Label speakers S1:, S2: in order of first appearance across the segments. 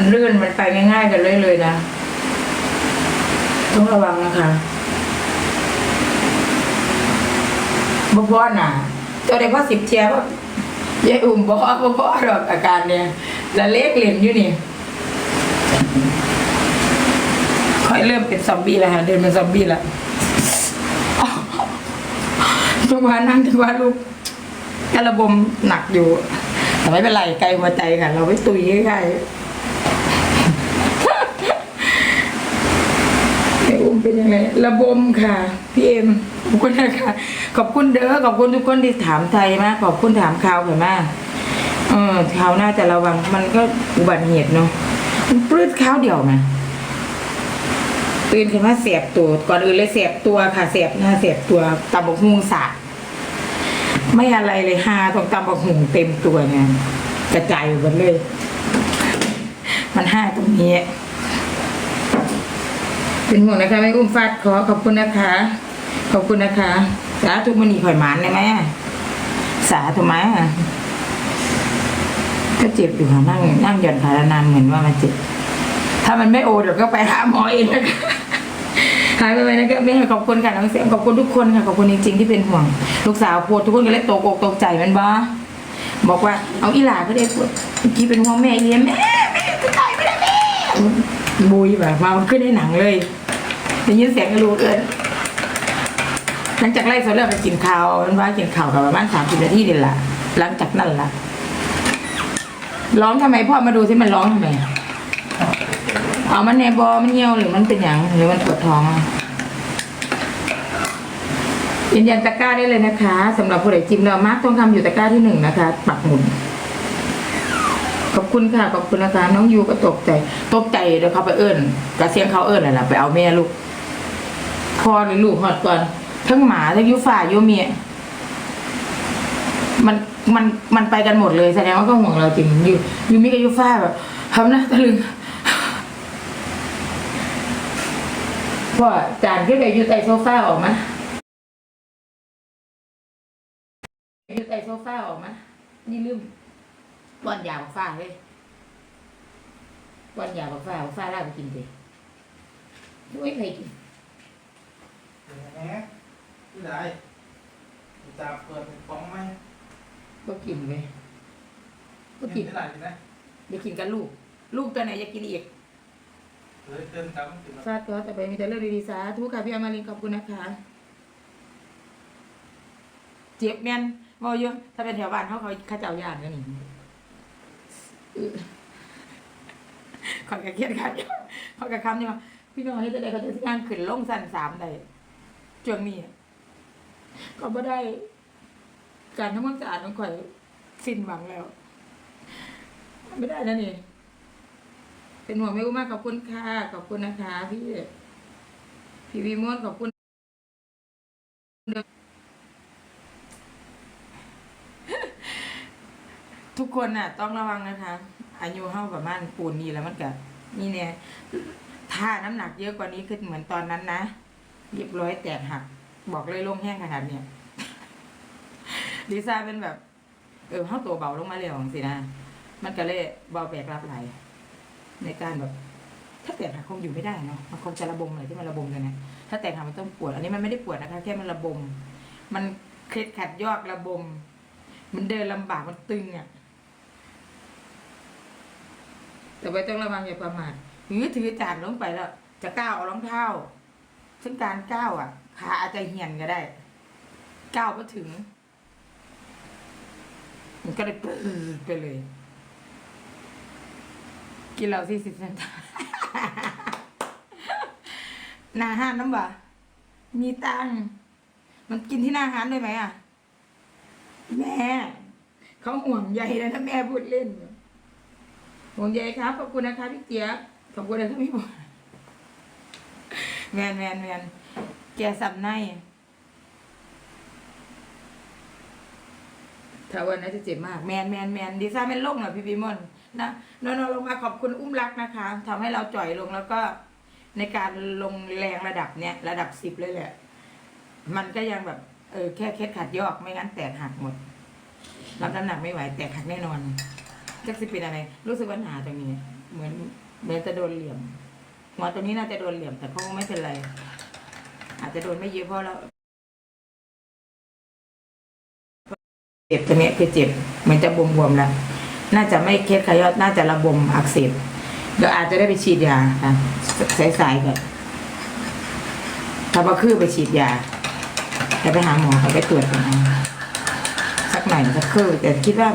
S1: มันลื่นมันไปง่าย ๆ กันเลยเลยนะ ต้องระวังนะคะบ่พอน่ะตัวใดพ่อสิบเทียบว่ายายอุ่มบ่บ่พอดอกอาการเนี่ยละเล็กเหรียญอยู่นี่ค่อยเริ่มเป็นซอมบี้แล้วค่ะเดินเป็นซอมบี้แล้วจังหวะนั่งจังหวะลูกกระบมหนักอยู่ แต่ไม่เป็นไรไกลหัวใจค่ะ เราไม่ตุยง่ายๆ ไอ้อุ้ม เป็นยังไงระบมค่ะพี่เอ็มขอบคุณนะคะขอบคุณเด้อขอบคุณทุกคนที่ถามไทยมากขอบคุณถามข่าวกันมากเออข่าวหน้าจะระวังมันก็อุบัติเหตุเนาะมันปลื้ดข้าวเดียวนะตื่นขึ้นมาเสียบตัวก่อนอื่นเลยเสียบตัวค่ะเสียบหน้าเสียบตัวตำบกฮุงสาดไม่อะไรเลยฮาตรงตำบกหุงเต็มตัวเนี่ยกระจายอยู่หมดเลย มันห้าตรงนี้ เป็นห่วงนะคะไม่อุ้มฟาดขอขอบคุณนะคะ ขอบคุณนะคะ สาธุมณีข่อยหมานได้ไหมสาธุไหมก็เจ็บอยู่ค่ะนั่งนั่งหย่อนขานานเหมือนว่ามันเจ็บ ถ้ามันไม่โอเดี๋ยวก็ไปหาหมอเองนะคะหายไปไหมนะคะแม่ขอบคุณค่ะน้องเสียงขอบคุณทุกคนค่ะขอบคุณจริงๆที่เป็นห่วง ลูกสาวปวดทุกคนก็เลยตกอกตกใจมันบ้าบอกว่าเอาอีหลาก็ได้ปวดเมื่อกี้เป็นห่วงแม่เลี้ยงแม่แม่จะตายไม่ได้แม่ บุยแบบมาขึ้นในหนังเลยได้ยินเสียงก็รู้เอินหลังจากไล่โซเลิกไปกินข้าวมันว่ากินข้าวกับประมาณสามสิบนาทีเดียวละหลังจากนั้นละร้องทำไมพ่อมาดูที่มันร้องทำไมเอามันในบอมันเหี่ยวหรือมันเป็นอย่างหรือมันปวดท้องอะยืนยันตะกร้าได้เลยนะคะสำหรับผู้ใดจิมเรามาร์กต้องทำอยู่ตะกร้าที่หนึ่งนะคะ ปักหมุน ขอบคุณค่ะ ขอบคุณนะคะน้องยูก็ตกใจ ตกใจเดี๋ยวเขาไปเอิ้นกระเสียงเขาเอิ้นอะไรล่ะไปเอาแม่ลูกพ่อหรือลูกหอดก่อนทั้งหมาทั้งยูฝ่ายูเมียมันมันมันไปกันหมดเลยแสดงว่าก็ห่วงเราจริงยูยูมิกับยูฝ่าแบบทำนะตะลึงพ่อจานขึ้นไปยู่ใต้โซฟาออกมาอยู่ใต้โซฟาออกมานี่ลืม ป้อนยาบักฟ้าเลยป้อนยาบักฟ้าบักฟ้าลากไปกินสิไม่เคยกิน
S2: แหมที่ไหนจะเปิดเป็นฟองไหม
S1: ก็กินเลยก็กิน
S2: ที่ไหนกินนะ
S1: เดี๋ยวกินกับลูก ลูกตัวไหนอยากกินอีก
S2: เออเติมกำกิน
S1: ฟาดตัวแต่ไปมีแต่เรื่องดีๆสาธุค่ะพี่อมารินขอบคุณนะคะเจ็บแม่นบอเยอะถ้าเป็นแถวบ้านเขาเขาเข้าเจ้าย่านกันนี่อื้อ ขอยกระเกียดขัดขอยกระคำนี่ว่าพี่น้องให้จะได้เขาจะงานขึ้นลงสั้นสามได้จวงนี้ก็บ่ได้ การทำความสะอาดของข่อยสิ้นหวังแล้ว ไม่ได้นะนี่ เป็นห่วงไม่อุ้มมากขอบคุณค่ะขอบคุณนะคะ พี่ พี่วีมอนขอบคุณ ทุกคนน่ะ ต้องระวังนะคะอายุเท่าประมาณปูนนี่แล้วมันก็นี่เนี่ยถ้าน้ำหนักเยอะกว่านี้คือเหมือนตอนนั้นนะเรียบร้อยแตกหัก บอกเลยลงแห้งขนาดเนี้ยลิซ่าเป็นแบบ เออเข้าตัวเบาลงมาเร็วสินะมันก็เลยเบาแบกรับไหลในการแบบ ถ้าแตกหักคงอยู่ไม่ได้เนาะมันคงจะระบมอะไรที่มันระบมกันนะถ้าแตกหักมันต้องปวด อันนี้มันไม่ได้ปวดนะคะแค่มันระบม มันเคล็ดขัดยอกระบม มันเดินลำบากมันตึงอะ่ะ แต่ไว้ต้องระวังอย่าประมาทถือถือจานลงไปแล้ว จะก้าวเอารองเท้า ซึ่งการก้าวอะ ขาอาจจะเหี่ยนก็ได้ ก้าวไปถึง มันก็เลยปลื้ดไปเลย กินเหล้าสี่สิบเซนต์หน้าห้านน้ำบ่มีตังมันกินที่หน้าห้านได้ไหมอะ แม่ เขาห่วงใยแล้วนะแม่พูดเล่น ห่วงใยครับ ขอบคุณนะคะพี่เจี๊ยบขอบคุณนะคะพี่บอลแมนแมนแมนแกสับในถ้าวันนั้นจะเจ็บมาก แมนแมนแมนดีซ่าแมนลงเหรอพี่บิมอนนะนอนลงมาขอบคุณอุ้มรักนะคะทำให้เราจ่อยลงแล้วก็ในการลงแรงระดับเนี้ยระดับสิบเลยแหละ มันก็ยังแบบ เออแค่เคล็ดขัดยอกไม่งั้นแตกหักหมดรับน้ำหนักไม่ไหวแตกหักแน่นอน จักสิเป็นอะไร รู้สึกว่าหนาตรงนี้ เหมือนเหมือนจะโดนเหลี่ยมหัวตรงนี้น่าจะโดนเหลี่ยมแต่เขาไม่เป็นไร อาจจะโดนไม่เยอะเพราะเราเจ็บตรงนี้คือเจ็บเหมือนจะบวมๆแล้วน่าจะไม่เคสขยอดน่าจะระบมอักเสบเดี๋ยวอาจจะได้ไปฉีดยาค่ะสายๆก่อนถ้าว่คือไปฉีดยาจะไปหาหมอเขาไปตรวจกันเอาสักหน่อยสักคือแต่คิดว่า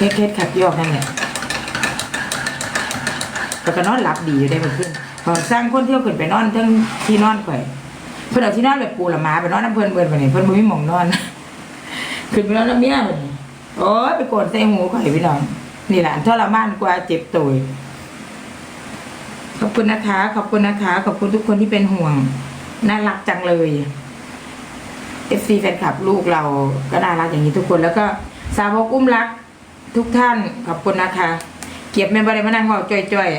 S1: เคสเคสขัดยอกนั่นแหละแต่ก็นอนหลับดีอยู่ได้เมื่อคืนพอสร้างคนเที่ยวขึ้นไปนอนทั้งที่นอนข่อยเพิ่นเอาที่นอนแบบปูละหมาไปนอนน้ำเพิ่นเบิ่นไปนี่เพิ่อนบ่มีหมองนอน ขึ้นไปนอนน้ำเมียบัดนี้โอ้ยไปโกนใส่หูข่อยพี่น้องนี่แหละทรมานกว่าเจ็บตัวขอบคุณนะคะขอบคุณนะคะขอบคุณทุกคนที่เป็นห่วงน่ารักจังเลย FC แฟนคลับลูกเราก็น่ารักอย่างนี้ทุกคนแล้วก็สาวกอุ้มรัก ทุกท่านขอบคุณนะคะ เก็บเมนบาได้มานั่งว่าจ่อยๆ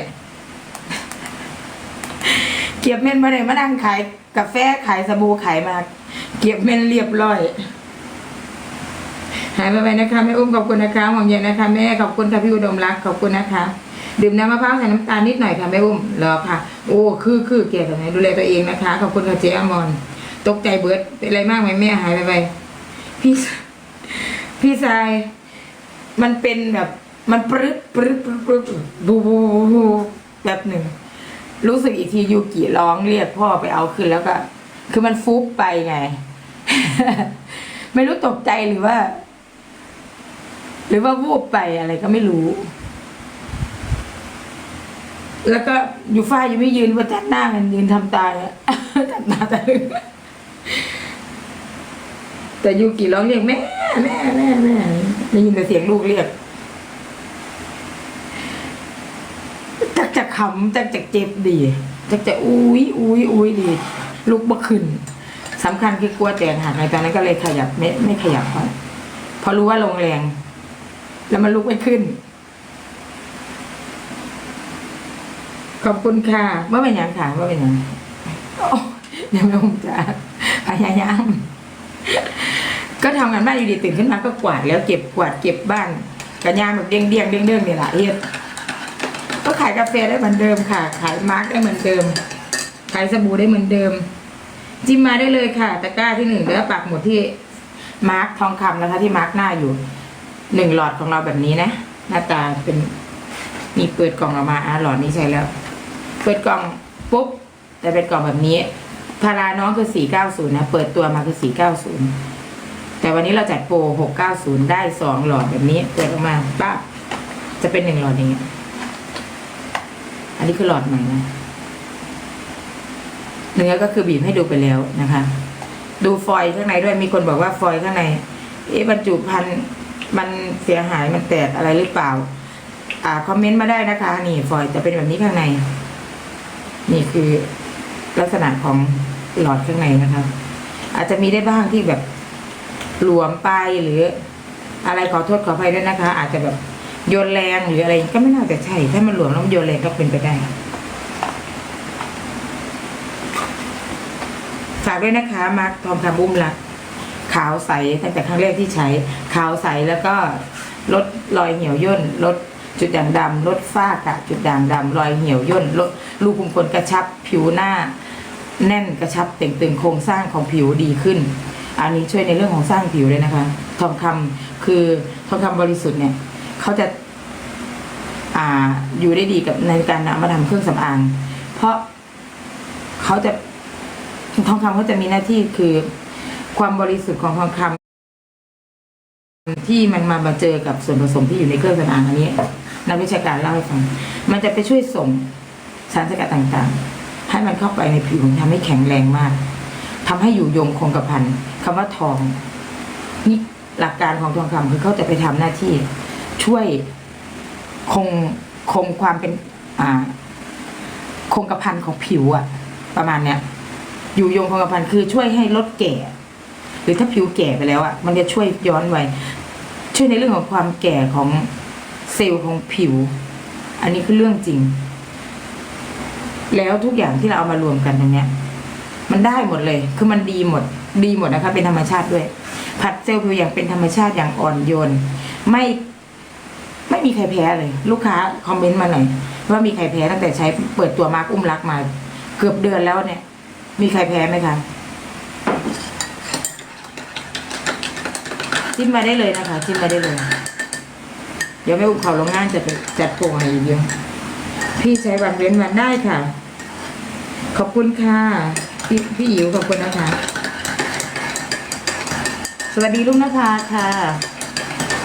S1: เก็บเมนบาได้มานั่งขายกาแฟขายสบู่ขายมาเก็บเมนเรียบร้อย หายไปไปนะคะแม่อุ้มขอบคุณนะคะห่วงใยนะคะ แม่ขอบคุณค่ะพี่อุดมรักขอบคุณนะคะดื่มน้ำมะพร้าวใส่น้ำตาลนิดหน่อยค่ะแม่อุ้มรอค่ะ โอ้คือคือแก่แบบไหนดูแลตัวเองนะคะขอบคุณค่ะเจ๊อมรตกใจเบิร์ดเป็นอะไรมากไหมแม่หายไปไปพี่พี่ชาย มันเป็นแบบมันปรึ๊ดปรึ๊ดปรึ๊ดปรึ๊บบูบูบูแบบหนึ่ง รู้สึกอีกทียูกิร้องเรียกพ่อไปเอาคืนแล้วก็ คือมันฟุบไปไง ไม่รู้ตกใจหรือว่า หรือว่าวูบไปอะไรก็ไม่รู้ แล้วก็อยู่ฝ้ายยังไม่ยืนว่าจัดหน้ามันยืนทำตาเนี่ยจัดหน้าตาลึงแต่ยูกิร้องเรียกแม่แม่แม่แม่ ได้ยินแต่เสียงลูกเรียกจักจะขำจักจะเจ็บดีจักจะอุ้ยอุ้ยอุ้ยดี ลุกบ่ขึ้นสำคัญคือกลัวแตกหักในตอนนั้นก็เลยขยับไม่ไม่ขยับเพราะเพราะรู้ว่าลงแรง แล้วมันลุกไม่ขึ้น ขอบคุณค่ะว่าเป็นยังค่ะว่าเป็นยังโอ้ยังไม่คงจะพยายาม ก็ทำงานบ้านอยู่ดีตื่นขึ้นมาก็กวาดแล้วเก็บกวาดเก็บบ้านกระยานแบบเด้งเด้งเด้งเด้งนี่แหละเฮ็ดก็ขายกาแฟได้เหมือนเดิมค่ะ ขายมาร์กได้เหมือนเดิม ขายสบู่ได้เหมือนเดิม จิ้มมาได้เลยค่ะ ตะกร้าที่หนึ่งแล้วปักหมดที่มาร์กทองคำนะคะ ที่มาร์กหน้าอยู่หนึ่งหลอดของเราแบบนี้นะ หน้าตาเป็นมีเปิดกล่องออกมาอะหลอดนี้ใช้แล้ว เปิดกล่องปุ๊บแต่เป็นกล่องแบบนี้พาราน้องคือ 490 นะ เปิดตัวมาคือ 490 แต่วันนี้เราจัดโปร690 ได้สองหลอดแบบนี้เปิดออกมาปั๊บจะเป็นหนึ่งหลอดอย่างเงี้ย อันนี้คือหลอดใหม่นะเนื้อก็คือบีบให้ดูไปแล้วนะคะ ดูฟอยล์ข้างในด้วยมีคนบอกว่าฟอยล์ข้างใน เอ๊ะบรรจุภัณฑ์มันเสียหายมันแตกอะไรหรือเปล่า อ่าคอมเมนต์มาได้นะคะ นี่ฟอยล์จะเป็นแบบนี้ข้างใน นี่คือลักษณะของหลอดข้างในนะคะ อาจจะมีได้บ้างที่แบบ หลวมไปหรือ อะไรขอโทษขออภัยด้วยนะคะ อาจจะแบบโยนแรงหรืออะไรก็ไม่น่าจะใช่ ถ้ามันหลวมแล้วมันโยนแรงก็เป็นไปได้ฝากด้วยนะคะมาร์คทองคำบุ้มรักขาวใสตั้งแต่ครั้งแรกที่ใช้ ขาวใสแล้วก็ลดรอยเหี่ยวย่นลดจุดด่างดำลดฝ้ากะจุดด่างดำรอยเหี่ยวย่นลดรูขุมขนกระชับผิวหน้า แน่นกระชับเต่งตึงโครงสร้างของผิวดีขึ้น อันนี้ช่วยในเรื่องของสร้างผิวเลยนะคะ ทองคำคือทองคำบริสุทธิ์เนี่ยเขาจะอ่าอยู่ได้ดีกับในการนำมาทำเครื่องสำอาง เพราะเขาจะทองคำเขาจะมีหน้าที่คือความบริสุทธิ์ของทองคำที่มันมามาเจอกับส่วนผสมที่อยู่ในเครื่องสำอางอันนี้นักวิชาการเล่าให้ฟัง มันจะไปช่วยส่งสารสกัดต่างๆ ให้มันเข้าไปในผิวทำให้แข็งแรงมาก ทำให้อยู่ยงคงกระพันคำว่าทองนี่หลักการของทองคำคือเขาจะไปทำหน้าที่ ช่วยคงคงความเป็น อ่า คงกระพันของผิวอะประมาณเนี้ยอยู่ยงคงกระพันคือช่วยให้ลดแก่ หรือถ้าผิวแก่ไปแล้วอะมันจะช่วยย้อนไว้ช่วยในเรื่องของความแก่ของเซลล์ของผิว อันนี้คือเรื่องจริง แล้วทุกอย่างที่เราเอามารวมกันตรงเนี้ย มันได้หมดเลย คือมันดีหมด ดีหมดนะคะ เป็นธรรมชาติด้วย ผัดเซลล์ผิวอย่างเป็นธรรมชาติอย่างอ่อนโยน ไม่ ไม่มีใครแพ้เลย ลูกค้าคอมเมนต์มาหน่อยว่ามีใครแพ้ตั้งแต่ใช้เปิดตัวมาร์กอุ้มรักมา เกือบเดือนแล้วเนี่ย มีใครแพ้ไหมคะจิ้มมาได้เลยนะคะจิ้มมาได้เลย เดี๋ยวแม่อุ้มเขาโรงงานจะไปจัดโปรให้อีกเยอะพี่ใช้วันเว้นวันได้ค่ะ ขอบคุณค่ะ พี่พี่อิ๋วขอบคุณนะคะ สวัสดีลุงนภาค่ะ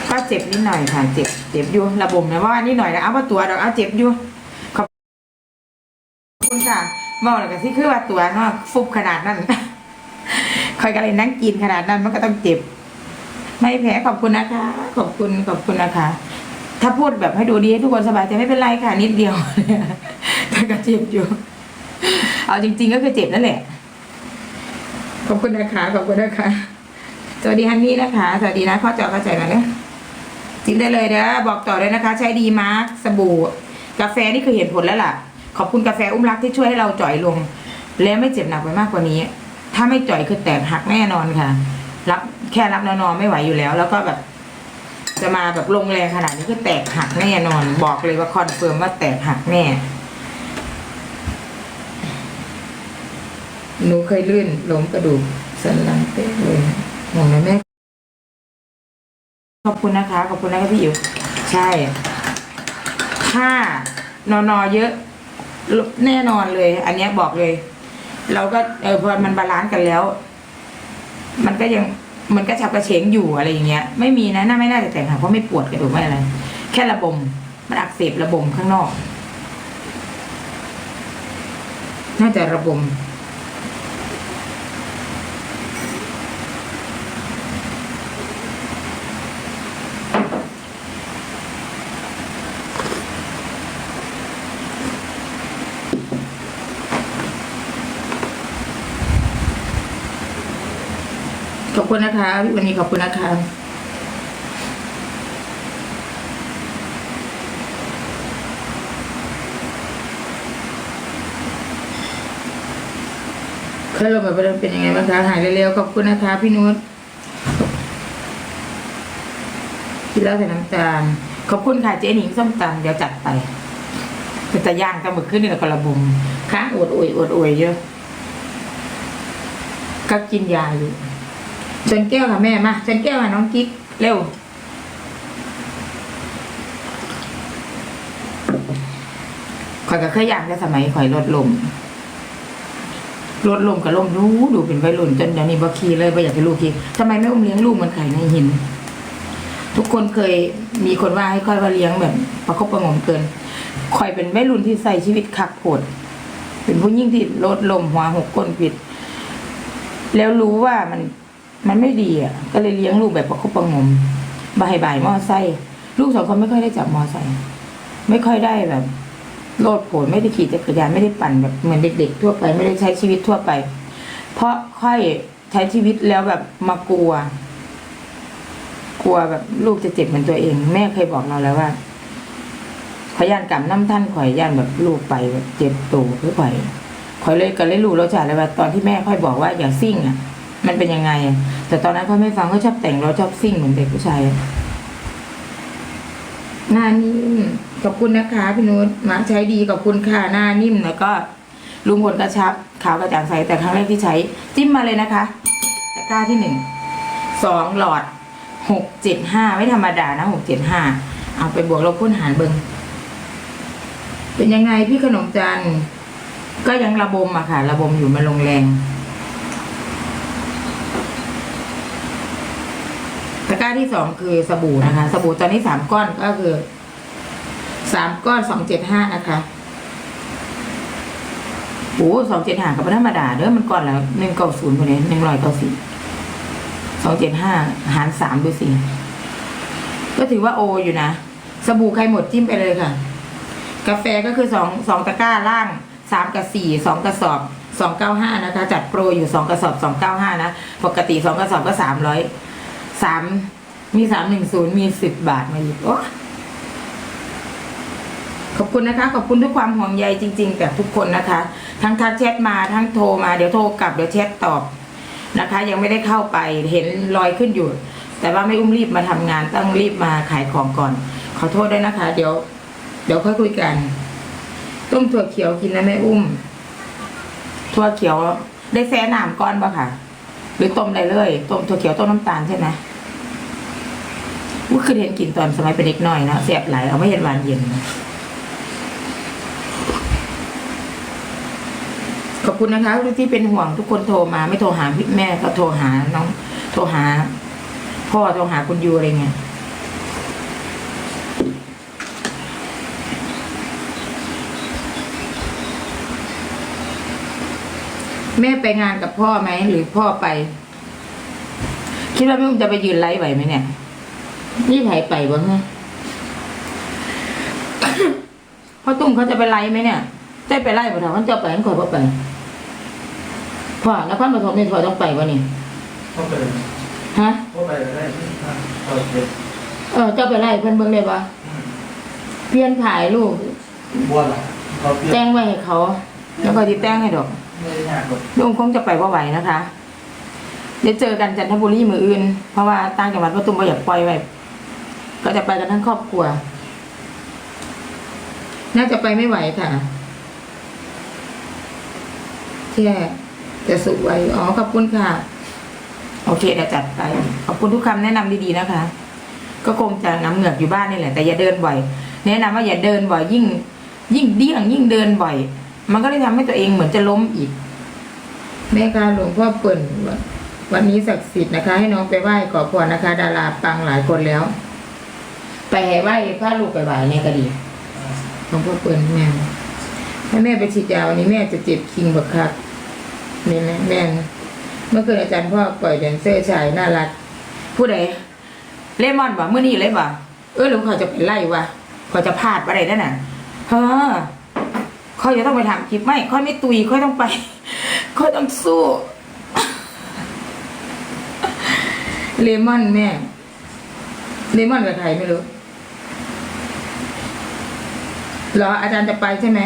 S1: ก็เจ็บนิดหน่อยค่ะ เจ็บ เจ็บอยู่ระบมนะว่านิดหน่อยนะเอาว่าตัวเราเอาเจ็บอยู่ขอบคุณค่ะบอกเลยกันที่คือว่าตัวเนาะฟุบขนาดนั้นคอยกันเลยนั่งกินขนาดนั้นมันก็ต้องเจ็บ ไม่แพ้ขอบคุณนะคะ ขอบคุณขอบคุณนะคะ ถ้าพูดแบบให้ดูดีให้ทุกคนสบายใจไม่เป็นไรค่ะ นิดเดียวแต่ก็เจ็บอยู่ เอาจริง ๆ ก็คือเจ็บนั่นแหละ ขอบคุณนะคะขอบคุณนะคะสวัสดีฮันนี่นะคะ สวัสดีนะข้อเจาะเข้าใจมาเนี่ยจิ้มได้เลยเด้อบอกต่อเลยนะคะ ใช้ดีมาร์กสบู่ กาแฟนี่คือเห็นผลแล้วล่ะ ขอบคุณกาแฟอุ้มรักที่ช่วยให้เราจ่อยลง แล้วไม่เจ็บหนักไปมากกว่านี้ ถ้าไม่จ่อยคือแตกหักแน่นอนค่ะ รับแค่รับนอนไม่ไหวอยู่แล้ว แล้วก็แบบ จะมาแบบลงแรงขนาดนี้คือแตกหักแน่นอน บอกเลยว่าคอนเฟิร์มว่าแตกหักแน่ หนูเคยลื่นล้มกระดูกสันหลังเป๊ะเลยห่วงนะแม่ ขอบคุณนะคะ ขอบคุณนะคะพี่อิ๋วใช่ ถ้านอนอเยอะ แน่นอนเลย อันเนี้ยบอกเลย เราก็เออพอมันบาลานซ์กันแล้ว มันก็ยังมันก็ฉับกระเฉงอยู่อะไรอย่างเงี้ย ไม่มีนะน่าไม่น่าจะแต่งค่ะเพราะไม่ปวดกระดูกไม่อะไร แค่ระบมมันอักเสบระบมข้างนอก น่าจะระบม อบคุณนะคะพี่วันนี้ขอบคุณนะคะเคยลงแบบเป็นยังไงบ้างคะหายเร็วๆขอบคุณนะคะ พี่นุชกินแล้วใส่น้ำตาลขอบคุณค่ะเจ๊หนิงส้มตำเดี๋ยวจัดไปเป็นตะย่างตะหมึกขึ้นนี่แหละกระบุมค้างอวดอวยอวดอวยเยอะก็กินยาอยู่ เชนแก้วค่ะแม่มาเชนแก้วค่ะน้องกิ๊กเร็ว ข่อยก็เคยอยากแต่สมัยข่อยลดลมลดลมกับลมรู้ดูเป็นวัยรุ่นจนเดี๋ยวนี้บ่ขี่เลยบ่อยากให้ลูกขี่ทำไมไม่อุ้มเลี้ยงลูกเหมันไข่ในหิน ทุกคนเคยมีคนว่าให้ค่อยว่าเลี้ยงแบบ ประคบประงมเกินข่อยเป็นวัยรุ่นที่ใส่ชีวิตคักโผดเป็นผู้ยิ่งที่ลดลมหัวหกก้นผิด แล้วรู้ว่ามัน มันไม่ดีอะ ก็เลยเลี้ยงลูกแบบประคบประงมบ่ายบ่ายมอไซค์ลูกสองคนไม่ค่อยได้จับมอไซค์ไม่ค่อยได้แบบโลดโผนไม่ได้ขี่จักรยานไม่ได้ปั่นแบบเหมือนเด็ก ๆ ทั่วไปไม่ได้ใช้ชีวิตทั่วไป เพราะค่อยใช้ชีวิตแล้วแบบมากลัว กลัวแบบลูกจะเจ็บเหมือนตัวเอง แม่เคยบอกเราแล้วว่าขอย่านกรรมน้ำท่านข่อยย่านแบบลูกไปแบบเจ็บตัวหรือข่อยข่อยเลยก็เลยรู้รสชาติเลยว่าตอนที่แม่ค่อยบอกว่าอย่าซิ่งอะ มันเป็นยังไง แต่ตอนนั้นเขาไม่ฟังเขาชอบแต่งเราชอบซิ่งเหมือนเด็กผู้ชายหน้านิ่มขอบคุณนะคะพี่นุชมาใช้ดีขอบคุณค่ะหน้านิ่มแล้วก็ลุงพลกระชับขาวกระจ่างใสแต่ครั้งแรกที่ใช้ จิ้มมาเลยนะคะตะกร้าที่หนึ่งสองหลอดหกเจ็ดห้าไม่ธรรมดานะหกเจ็ดห้าเอาไปบวกลบคูณหารเบิงเป็นยังไงพี่ขนมจันก็ยังระบมอะค่ะ ระบมอยู่มันลงแรง ตะ ก้าที่สองคือสบู่นะคะ สบู่ตอนนี้สามก้อนก็คือสามก้อนสองเจ็ดห้านะคะโอ้สองเจ็ดห้ากับธรรมดาเด้อมันก้อนแล้วหนึ่งเก้าศูนย์คนนี้หนึ่งร้อยเก้าสิบสองเจ็ดห้าหารสามดูสิก็ถือว่าโออยู่นะ สบู่ใครหมดจิ้มไปเลยค่ะ กาแฟก็คือสองสองตะกร้าล่างสามกับสี่สองกระสอบสองเก้าห้านะคะ จัดโปรอยู่สองกระสอบสองเก้าห้านะ ปกติสองกระสอบก็สามร้อยสาม มีสามหนึ่งศูนย์มีสิบบาทมาอีกโอ้ขอบคุณนะคะ ขอบคุณทุกความห่วงใยจริงๆกับทุกคนนะคะ ทั้งทักแชทมาทั้งโทรมาเดี๋ยวโทรกลับเดี๋ยวแชทตอบนะคะ ยังไม่ได้เข้าไปเห็นรอยขึ้นอยู่ แต่ว่าไม่อุ้มรีบมาทำงานต้องรีบมาขายของก่อน ขอโทษด้วยนะคะ เดี๋ยว เดี๋ยวค่อยคุยกัน ต้มถั่วเขียวกินนะแม่อุ้มถั่วเขียวได้แซ่น้ำก้อนปะค่ะ หรือต้มได้เลยต้มถั่วเขียวต้มน้ำตาลใช่ไหม ว่าคือเห็นกินตอนสมัยเป็นเด็กน้อยเนาะเสียบไหลเอาไม่เห็นหวานเย็นขอบคุณนะคะที่เป็นห่วงทุกคนโทรมาไม่โทรหาพี่แม่ก็โทรหาน้อง โทรหา พ่อโทรหาคุณยูอะไรเงี้ยแม่ไปงานกับพ่อไหมหรือพ่อไป คิดว่าแม่อุ้มจะไปยืนไลฟ์ไหวไหมเนี่ย นี่ไผไปบ้างฮะพ่อตุ้มเขาจะไปไลฟ์ไหมเนี่ยได้ไปไลฟ์บ่ถามเขาจะไปเขาขอยพ่อไปพ่อนครปฐมนี่พ่อต้องไปวะนี่
S2: เข้าไปเลย
S1: ฮะ
S2: เข้าไปเลยได้อะเปิดเลย
S1: เออเจ้าไปไล่เพิ่นเบิ่งได้ปะ
S2: อืม
S1: เปลี่ยนถ่ายรูป
S2: บัวเหรอเขาเปลี่ยน
S1: แต่งไว้ให้เขาแล้วก็ติดแต่งให้ดอก
S2: ไม่ได้ยากหรอก
S1: ลุงคงจะไปว่าไหวนะคะ เดี๋ยวเจอกันจันทบุรีมืออื่น เพราะว่าต่างจังหวัดพ่อตุ้มก็อยากปล่อยไว้ ก็จะไปกันทั้งครอบครัว น่าจะไปไม่ไหวค่ะแค่จะสุกไว้อ๋อขอบคุณค่ะ โอเคเดี๋ยวจัดไป ขอบคุณทุกคำแนะนำดีๆนะคะ ก็คงจะน้ำเหงือกอยู่บ้านนี่แหละ แต่อย่าเดินบ่อย แนะนำว่าอย่าเดินบ่อยยิ่ง ยิ่งเดี้ยง ยิ่งเดินบ่อย มันก็เลยทำให้ตัวเองเหมือนจะล้มอีก แม่ค่ะหลวงพ่อเปิ่นวันนี้ศักดิ์สิทธิ์นะคะ ให้น้องไปไหว้ขอพรนะคะ ดาราปังหลายคนแล้ว ไปให้ไหว้พระลูกไปไหว้เนี่ยก็ดีหลวงพ่อเปิ่นแม่ให้แม่ไปฉีดยาวันนี้แม่จะเจ็บคิงบักคักนี่นะแม่เมื่อคืนอาจารย์พ่อปล่อยแดนเซอร์ชายน่ารักผู้ใดเลมอนบ่เมื่อนี้เลยบ่เออหรือเขาจะไปไล่วะเขาจะพลาดอะไรนั่นน่ะเฮ้อค่อยจะต้องไปทำคลิปไม่ค่อยไม่ตุยค่อยต้องไปค่อยต้องสู้เลมอนแม่ เลมอนกับใครไม่รู้ เหรออาจารย์จะไปใช่ไหม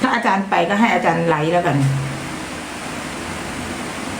S1: ถ้าอาจารย์ไปก็ให้อาจารย์ไลฟ์แล้วกัน